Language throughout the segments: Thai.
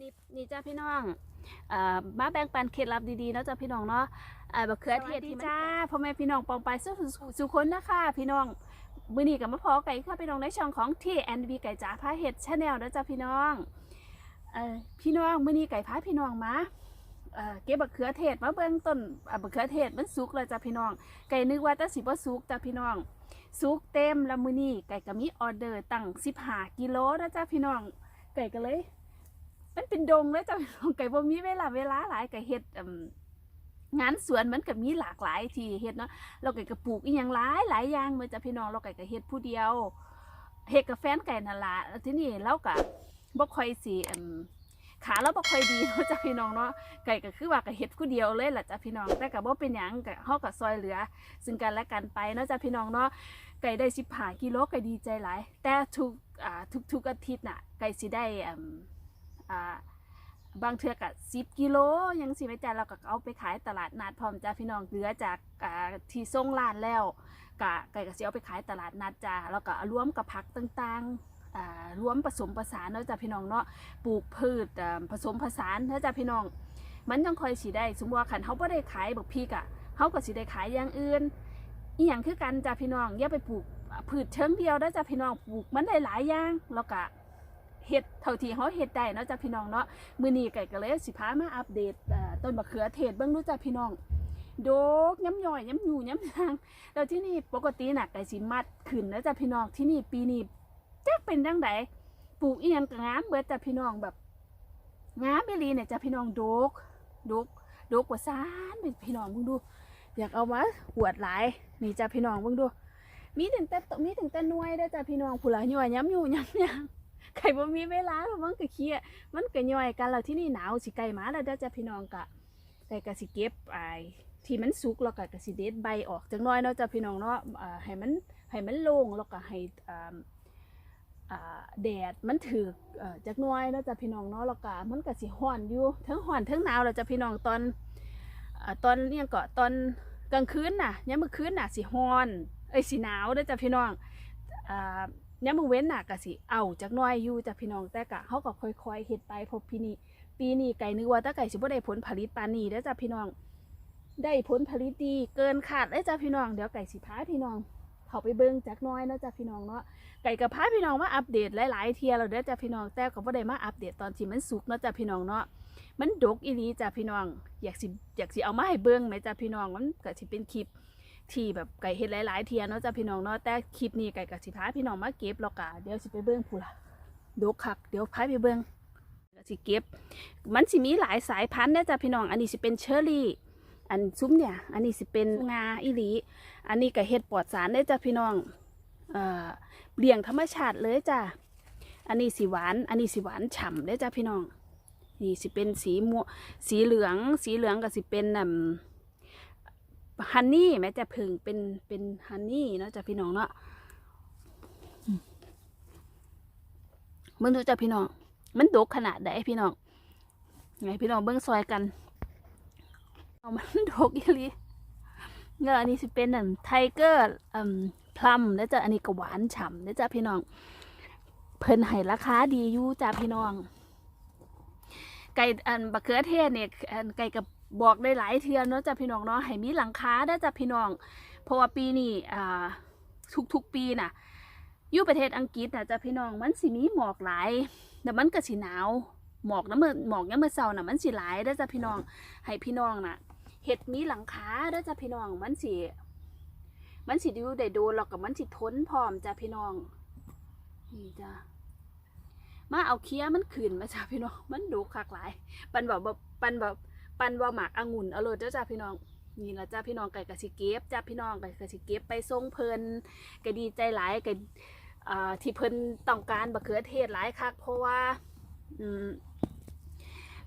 นี่นี่จ้าพี่น้องเอ่อมาแบ่งปันเคล็ดลับดีๆเนาะจ้าพี่น้องเนาะเอ่อบักเขือเทศที่จ้าพ่อแม่พี่น้องปองไปสุสุสุคนนะคะพี่น้องมื้อนี้กับมาพอไก่ค่ะพี่น้องในช่องของที่แอนบีไก่จ๋าพาเห็ดชาแนลเนาะจ้าพี่น้องเอ่อพี่น้องมื้อนี้ไก่พาพี่น้องมาเอ่อเก็บบักเขือเทศมาเบิ่งต้นอะบักเขือเทศมันสุกแล้วจ้าพี่น้อง ไก่นึกว่าแต่สิบ่สุกจ้าพี่น้องสุกเต็มแล้วมื้อนี้ไก่ก็มีออเดอร์ตั้ง15กิโลนะจ้าพี่น้องไก่ก็เลย มันเป็นดงเลยจ้ะพี่น้องไก่บ่มีเวลาเวลาหลายไก่เฮ็ดงานสวนมันก็มีหลากหลายที่เฮ็ดเนาะเราไก่ก็ปลูกอีหยังหลายหลายอย่างเหมือนจ้ะพี่น้องเราไก่ก็เฮ็ดผู้เดียวเฮ็ดกับแฟนไก่นั่นล่ะทีนี้เราก็บ่ค่อยสิขาเราบ่ค่อยดีเนาะจ้ะพี่น้องเนาะไก่ก็คือว่าก็เฮ็ดผู้เดียวเลยล่ะจ้ะพี่น้องแต่ก็บ่เป็นหยังก็เฮาก็ซอยเหลือ ซึ่งกันและกันไปเนาะจ้ะพี่น้องเนาะไก่ได้15กิโลไก่ดีใจหลายแต่ทุกอ่าทุกๆอาทิตย์น่ะไก่สิได้ อ่าบางเทือกะสิบกิโลยังสิไม่จ่ายเราก็เอาไปขายตลาดนัดพร้อมจ้าพี่น้องเหลือจากที่ส่งร้านแล้วกะไก่ก็สิเอาไปขายตลาดนัดจ้าแล้วก็รวมกับผักต่างๆอ่ารวมผสมผสานเนาะจ้าพี่น้องเนาะปลูกพืชผสมผสานเนาะจ้าพี่น้อง มันยังคอยสิได้สมมติว่าขันเขาไ่ได้ขายบักพริกอะเขาก็สิได้ขายอย่างอื่นอีหยังคือกันจ้าพี่น้องอย่าไปปลูกพืชเชิงเดียวเด้จ้าพี่น้องปลูกมันได้หลายอย่างแล้วก็ เฮ็ดเท่าที่เขาเฮ็ดได้เนาะจ้ะพี่น้องเนาะมื้อนี้ไก่ก็เลยสิพามาอัปเดตต้นมะเขือเทศเบิ่งดูจ้ะพี่น้องโดกย้ำย่อยย้ำหยูย้ำยางแล้วที่นี่ปกติน่ะไก่สิมัดขึ้นนะจ้ะพี่น้องที่นี่ปีนี้จักเป็นจังไดปลูกอีหยังก็งามเบิดจ้ะพี่น้องแบบงามอีหลีเนี่ยจ้ะพี่น้องโดกโดกโดกกว่าซานเป็นพี่น้องเบิ่งดู อยากเอามาหวดหลายนี่จ้ะพี่น้องเบิ่งดู มีถึงแต่มีถึงแต่นวยเด้จ้ะพี่น้องผู้ละย่อยย้ำหยูย้ำยาง ไข่บ่มีเวลามันก็เครียดมันก็ย่อยกันแล้วที่นี่หนาวสิไก่มาแล้วเด้อจ้ะพี่น้องกะไก่ก็สิเก็บไอ้ที่มันสุกแล้วก็ก็สิเด็ดใบออกจังน้อยเนาะจ้ะพี่น้องเนาะให้มันให้มันโล่งแล้วก็ให้แดดมันถือจักน้อยเนาะจ้ะพี่น้องเนาะแล้วก็มันก็สิร้อนอยู่ทั้งร้อนทั้งหนาวแล้วจ้ะพี่น้องตอนตอนเนี่ยก็ตอนกลางคืนน่ะเนี่ยามมื้อคืนน่ะสิร้อนเอ้ยสิหนาวเด้อจ้ะพี่น้องอ เนี่ยมือเว้นหน่ะกะสิ เอาจากน้อยอยู่จากพี่น้องแต่กะเขาก็ค่อยๆเฮ็ดไปพบพี่นี่ปีนี้ไก่นึกว่าถ้าไก่สิบ่ได้ผลผลิตปานนี้เด้จ้ะพี่น้อง ได้ผลผลิตดีเกินคาดเลยจ้ะพี่น้องเดี๋ยวไก่สิพาพี่น้องเขาไปเบิ่งจากน้อยนะจ้ะพี่น้องเนาะไก่กับพาพี่น้องมาอัปเดตหลายๆเทียแล้วเด้อจ้ะพี่น้องแต่ก็บ่ได้มาอัปเดตตอนที่มันสุกเนาะจ้ะพี่น้องเนาะมันดกอีหลีจ้ะพี่น้อง อยากสิอยากสิเอามาให้เบิ่งไหมจ้ะพี่น้องมันก็สิเป็นคลิป ที่แบบไก่เฮ็ดหลายๆเทียเนาะจ้ะพี่น้องเนาะแต่คลิปนี้ไก่กับสิพาพี่น้องมาเก็บแล้วกะเดี๋ยวสิไปเบิ่งพูนล่ะดกคักเดี๋ยวพาไปเบิ่งสิเก็บ มันสิมีหลายสายพันธุ์เด้จ้ะพี่น้องอันนี้สิเป็นเชอร์รี่ อันซุ้มเนี่ย อันนี้สิเป็นงาอีหลีอันนี้ไก็เฮ็ดปลอดสารได้จ้ะพี่น้องเอ่อเลี้ยงธรรมชาติเลยจ้ะอันนี้สีหวาน อันนี้สีหวานฉ่ำได้จ้ะพี่น้องนี่สิเป็นสีม่วงสีเหลือง สีเหลืองก็สิเป็นอืม ฮันนี่แม้จะผึ่งเป็นเป็นฮันนี่เนาะจ้ะพี่น้องเนาะมเบิ่งดูจ้ะพี่น้อง มันดกขนาดใดพี่น้องไงพี่น้องเบิ่งซอยกันเอามันดกอีหลีเงาอันนี้สิเป็นอันไทเกอร์อืมพลัมแล้วจ้ะอันนี้ก็หวานฉ่ำแล้วจ้ะพี่น้อง เพิ่นให้ราคาดีอยู่จ้ะพี่น้อง ไก่อันบะเขือเทศเนี่ยอันไก่กับ บอกได้หลายเทือนเนาะจ้ะพี่น้องเนาะให้มีหลังคาได้จ้ะพี่น้อง เพราะว่าปีนี้อ่าทุกๆปีน่ะอยู่ประเทศอังกฤษน่ะจ้ะพี่น้องมันสิมีหมอกหลายแต่มันก็สิหนาวหมอกน้ำมือหมอกยามมื้อเช้าน่ะมันสิหลายได้จ้ะพี่น้องให้พี่น้องน่ะเฮ็ดมีหลังคาได้จ้ะพี่น้องมันสิมันสิอยู่ได้โดนแล้วก็มันสิทนพร้อมจ้ะพี่น้องนี่จ้ะมาเอาเคี้ยมันขึ้นมาจ้ะพี่น้องมันดุคักหลาย ปันแบบปันแบบ ปันว่าหมากองุ่นอาเลยเด้อจ้าพี่น้องนี่ละจ้าพี่น้องไก่กะสิเก็บจ้าพี่น้องไก่กะสิเก็บไปส่งเพลินก็ดีใจหลายก็ที่เพิ่นต้องการบะเขือเทศหลายคักเพราะว่าอืม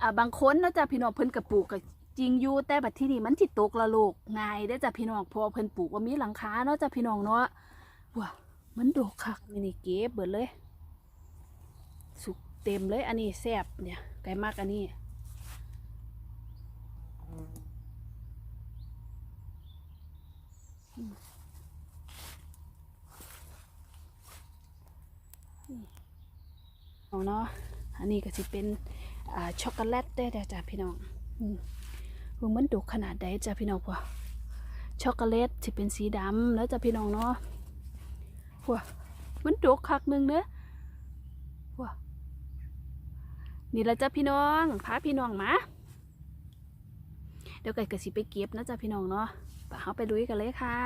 อ่าบางคนเนาะจ้าพี่น้องเพิ่นกระปลูกก็จริงอยู่แต่บัดที่นี่มันสิตกละโลกง่ายเด้จ้าพี่น้องพอเพิ่นปลูกว่ามีหลังคาเนาะจ้าพี่น้องเนาะว้ามันดกคักนี่นี่เก็บเบิดเลย สุกเต็มเลยอันนี้แซ่บเนี่ยไก่มากอันนี้ เอาเนาะ อันนี้ก็สิเป็นช็อกโกแลตได้เด้อจ้ะพี่น้องอืมเบิ่งมันดุขนาดใดจ้ะพี่น้องพวกช็อกโกแลตที่เป็นสีดำแล้วจ้ะพี่น้องเนาะพวกมันดุคักหนึ่งเด้อพวกนี่ละจ้ะพี่น้องพาพี่น้องมา เดี๋ยวไก่กระสิไปเก็บนะจ้ะพี่น้องเนาะ เฮาไปลุยกันเลยค่ะ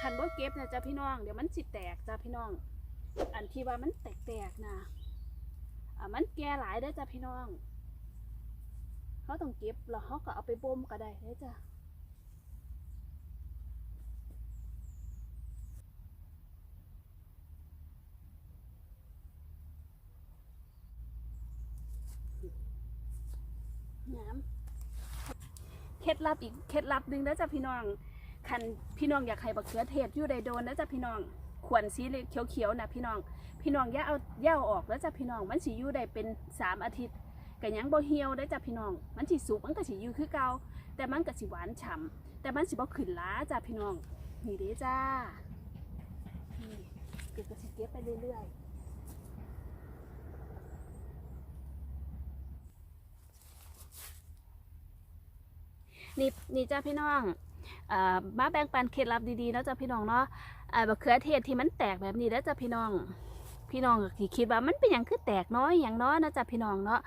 คันบ่เก็บนะจ้ะพี่น้อง เดี๋ยวมันสิแตกจ้ะพี่น้อง อันที่ว่ามันแตกๆนะอ่ามันแก่หลายเด้จ้ะพี่น้อง เขาต้องเก็บแล้วเขาก็เอาไปบ่มก็ได้เด้จ้ะ น้ำเคล็ดลับอีกเคล็ดลับหนึ่งเด้อจ้ะพี่น้องคันพี่น้องอยากให้บักเขือเทศอยู่ได้โดนนะจ๊ะพี่น้องขวนสีเขียวๆนะพี่น้อง พี่น้องอย่าเอาอย่าเอาออกแล้วจ้ะพี่น้องมันสิอยู่ได้เป็นสามอาทิตย์ก็ยังบ่เหี่ยวได้จ้ะพี่น้อง มันสิสุกมันก็สิอยู่คือเก่าแต่มันก็สิหวานฉ่ำแต่มันสิบ่ขึ้นล้าจ้ะพี่น้องนี่เด้จ้านี่เก็บก็สิเก็บไปเรื่อยๆ นี่นี่จ้าพี่น้องมาแบ่งปันเคล็ดลับดีๆแล้วจ้ะพี่น้องเนาะเอ่อบักเขือเทศที่มันแตกแบบนี้แล้วจ้ะพี่น้อง พี่น้องคิดว่ามันเป็นอย่างคือแตกน้อยอย่างน้อยนะจ้ะพี่น้องเนาะ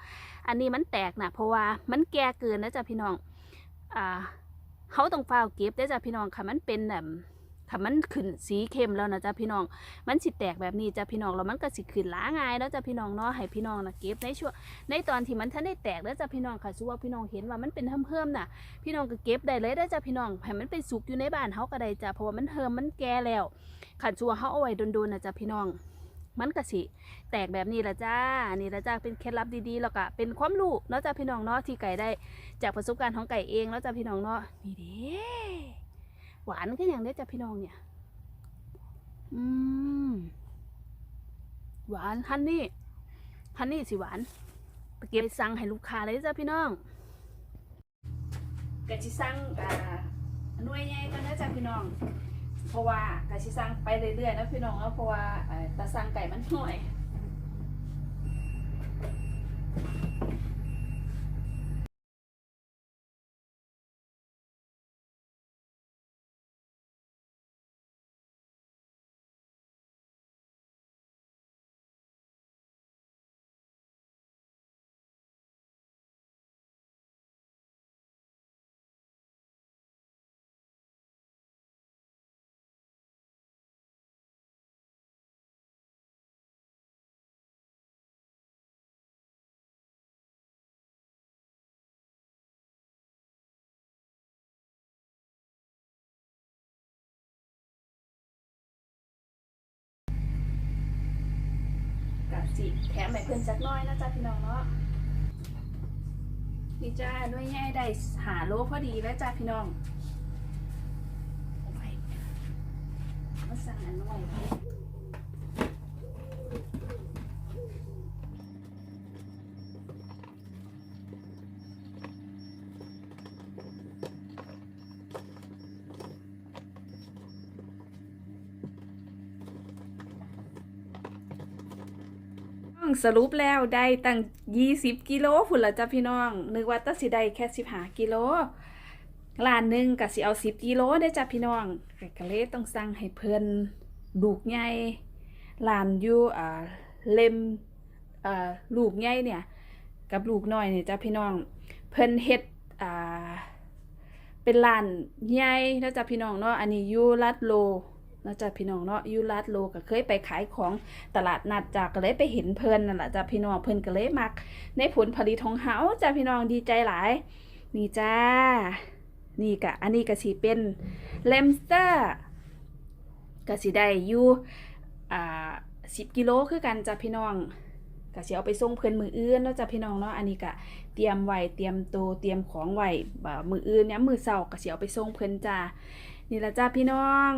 อันนี้มันแตกนะเพราะว่ามันแก่เกินนะจ้ะพี่น้อง อ่าเขาต้องฝ้าวเก็บได้จ้ะพี่น้องค่ะมันเป็นแบบ ค่ะมันขึ้นสีเข้มแล้วนะจ้ะพี่น้อง มันสิแตกแบบนี้จ้ะพี่น้องแล้วมันก็สิขึ้นล้าง่ายแล้วจ้ะพี่น้องเนาะให้พี่น้องนะเก็บในช่วงในตอนที่มันทันได้แตกแล้วจ้ะพี่น้องค่ะชัวาพี่น้องเห็นว่ามันเป็นเพิ่มๆน่ะ พี่น้องก็เก็บได้เลยได้จ้ะพี่น้องให้มันไปสุกอยู่ในบ้านเฮาก็ได้จ้ะเพราะว่ามันเฮิมมันแก่แล้วขันชัวเฮาเอาไว้โดนๆนะจ้ะพี่น้องมันก็สิ แตกแบบนี้ละจ้า นี่ละจ้า เป็นเคล็ดลับดีๆ แล้วก็เป็นความรู้เนาะจ้ะพี่น้องเนาะที่ไก่ได้ จากประสบการณ์ของไก่เองแล้วจ้ะพี่น้องเนาะ นี่เด้ หวานก็อย่างเด้จ้ะพี่น้องเนี่ย อืม หวานฮันนี่ฮันนี่สิหวานไปเก็บสั่งให้ลูกค้าเลยจ้ะพี่น้องกะชิสั่งอ่าหน่วยใหญ่กันนะจ๊ะพี่น้อง เพราะว่ากะชิสั่งไปเรื่อยๆนะพี่น้องเนาะเพราะว่าตาสั่งไก่มันห่วย สิแถมให้เพิ่นจักน้อยนะจ๊ะพี่น้องเนาะนี่จ้าด้วยแง่ได้หาโลพอดีแล้วจ้าพี่น้องมาสั่งอันน้อย สรุปแล้วได้ตั้ง 20 กิโลพุ่นละจ้ะพี่น้อง นึกว่าตัสิได้แค่15กิโลล้านหนึ่งก็สิเอา 10กิโลได้จ้ะพี่น้องก็เลยต้องสั่งให้เพิ่นลูกใหญ่ล้านอยู่อ่าเล่มอ่าลูกใหญ่เนี่ย กับลูกน้อยเนี่ยจ้ะพี่น้อง เพิ่นเฮ็ดอ่าเป็นร้านใหญ่นะจ๊ะพี่น้องเนาะอันนี้อยู่ลาดโล นะจ๊ะพี่น้องเนาะยู่ลาดโลก็เคยไปขายของตลาดนัดจ้ะก็เลยไปเห็นเพิ่นนั่นแหละจ้ะพี่น้องเพิ่นก็เลยมัก ในผลผลิตของเฮาจ้ะพี่น้องดีใจหลาย นี่จ้า นี่กะอันนี้ก็สิเป็นเลมสเตอร์ก็สิได้อยู่อ่า10กิโลคือกันจ้ะพี่น้องก็สิเอาไปส่งเพิ่นมืออื่นเนาะจ้ะพี่น้องเนาะอันนี้ก็เตรียมไว้เตรียมตัวเตรียมของไว้บ่ามืออื่นเนี่ยมือเสาร์ก็สิเอาไปส่งเพิ่นจ้านี่ละจ้าพี่น้อง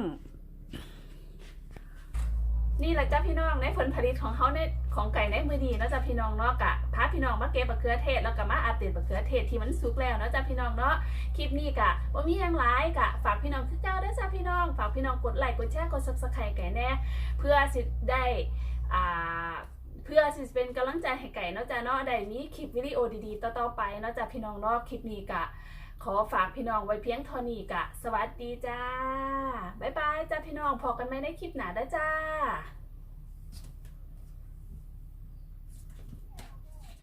นี่แหละจ้าพี่น้องในผลผลิตของเขาในของไก่ในมือดีเนาะจ้าพี่น้องเนาะกะพาพี่น้องมาเก็บมะเขือเทศแล้วก็มาอัปเดตมะเขือเทศที่มันสุกแล้วเนาะจ้าพี่น้องเนาะคลิปนี้กะว่ามีหยังหลายกะฝากพี่น้องคือเจ้าได้อจ้าพี่น้องฝากพี่น้องกดไลค์กดแชร์กดซับสไครต์ไก่แน่เพื่อสิได้อ่าเพื่อสิเป็นกำลังใจให้ไก่เนาะจ้าเนาะได้มีคลิปวิดีโอดีๆต่อๆไปเนาะจ้าพี่น้องเนาะคลิปนี้กะ ขอฝากพี่น้องไว้เพียงเท่านี้กะ สวัสดีจ้า บ๊ายบายจ้าพี่น้องพอกันไหมในคลิปหน้าด้จ้า